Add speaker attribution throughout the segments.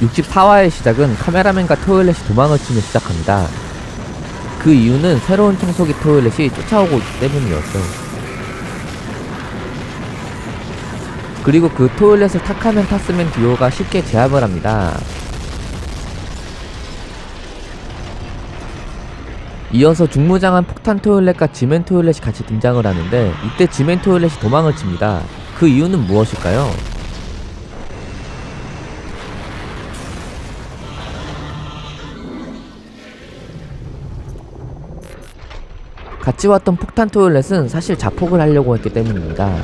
Speaker 1: 64화의 시작은 카메라맨과 토일렛이 도망을 치며 시작합니다. 그 이유는 새로운 청소기 토일렛이 쫓아오고 있기 때문이었죠. 그리고 그 토일렛을 탁하면 탔으면 듀오가 쉽게 제압을 합니다. 이어서 중무장한 폭탄 토일렛과 지멘 토일렛이 같이 등장을 하는데 이때 지멘 토일렛이 도망을 칩니다. 그 이유는 무엇일까요? 같이 왔던 폭탄 토일렛은 사실 자폭을 하려고 했기 때문입니다.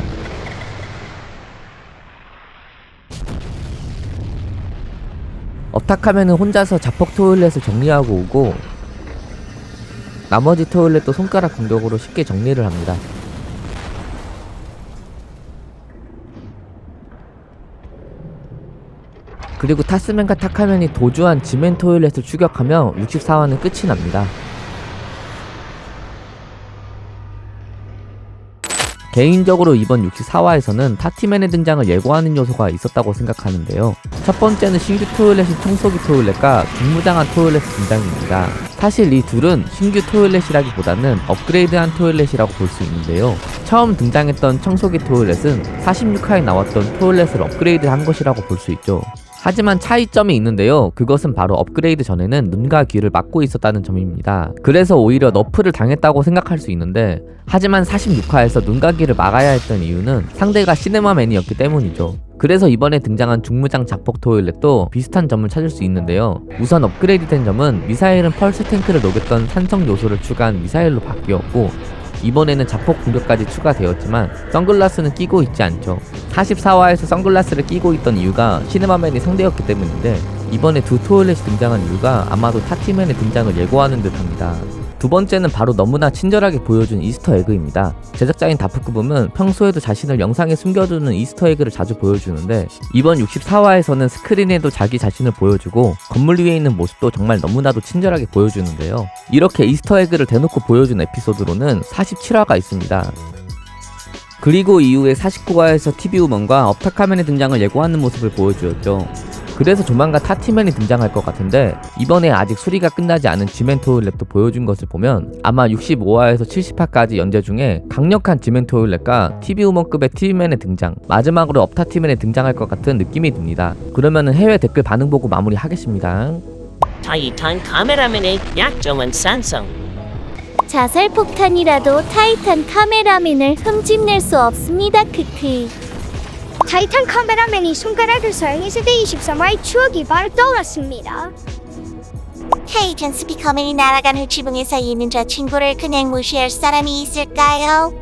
Speaker 1: 업탁하면은 혼자서 자폭 토일렛을 정리하고 오고 나머지 토일렛도 손가락 공격으로 쉽게 정리를 합니다. 그리고 타스맨과 타카맨이 도주한 지멘 토일렛을 추격하며 64화는 끝이 납니다. 개인적으로 이번 64화에서는 타티맨의 등장을 예고하는 요소가 있었다고 생각하는데요. 첫 번째는 신규 토일렛인 청소기 토일렛과 중무장한 토일렛 등장입니다. 사실 이 둘은 신규 토일렛이라기보다는 업그레이드한 토일렛이라고 볼 수 있는데요. 처음 등장했던 청소기 토일렛은 46화에 나왔던 토일렛을 업그레이드한 것이라고 볼 수 있죠. 하지만 차이점이 있는데요. 그것은 바로 업그레이드 전에는 눈과 귀를 막고 있었다는 점입니다. 그래서 오히려 너프를 당했다고 생각할 수 있는데 하지만 46화에서 눈과 귀를 막아야 했던 이유는 상대가 시네마맨이었기 때문이죠. 그래서 이번에 등장한 중무장 자폭 토일렛도 비슷한 점을 찾을 수 있는데요. 우선 업그레이드된 점은 미사일은 펄스 탱크를 녹였던 산성 요소를 추가한 미사일로 바뀌었고 이번에는 자폭 공격까지 추가되었지만 선글라스는 끼고 있지 않죠. 44화에서 선글라스를 끼고 있던 이유가 시네마맨이 상대였기 때문인데 이번에 두 토일렛이 등장한 이유가 아마도 타티맨의 등장을 예고하는 듯합니다. 두 번째는 바로 너무나 친절하게 보여준 이스터 에그입니다. 제작자인 다프크붐은 평소에도 자신을 영상에 숨겨두는 이스터 에그를 자주 보여주는데 이번 64화에서는 스크린에도 자기 자신을 보여주고 건물 위에 있는 모습도 정말 너무나도 친절하게 보여주는데요. 이렇게 이스터 에그를 대놓고 보여준 에피소드로는 47화가 있습니다. 그리고 이후에 49화에서 TV 우먼과 업타카맨의 등장을 예고하는 모습을 보여주었죠. 그래서 조만간 타티맨이 등장할 것 같은데 이번에 아직 수리가 끝나지 않은 지멘토일렛도 보여준 것을 보면 아마 65화에서 70화까지 연재 중에 강력한 지멘토일렛과 TV 우먼급의 TV맨의 등장 마지막으로 업타티맨의 등장할 것 같은 느낌이 듭니다. 그러면은 해외 댓글 반응 보고 마무리하겠습니다.
Speaker 2: 타이탄 카메라맨의 약점은 산성.
Speaker 3: 자살 폭탄이라도 타이탄 카메라맨을 흠집낼 수 없습니다. 크크.
Speaker 4: 타이탄 카메라맨이 손가락을 사용했을 때 23화의 추억이 바로 떠올랐습니다.
Speaker 5: 타이탄 스피커맨이 날아간 후 지붕에서 있는 저 친구를 그냥 무시할 사람이 있을까요?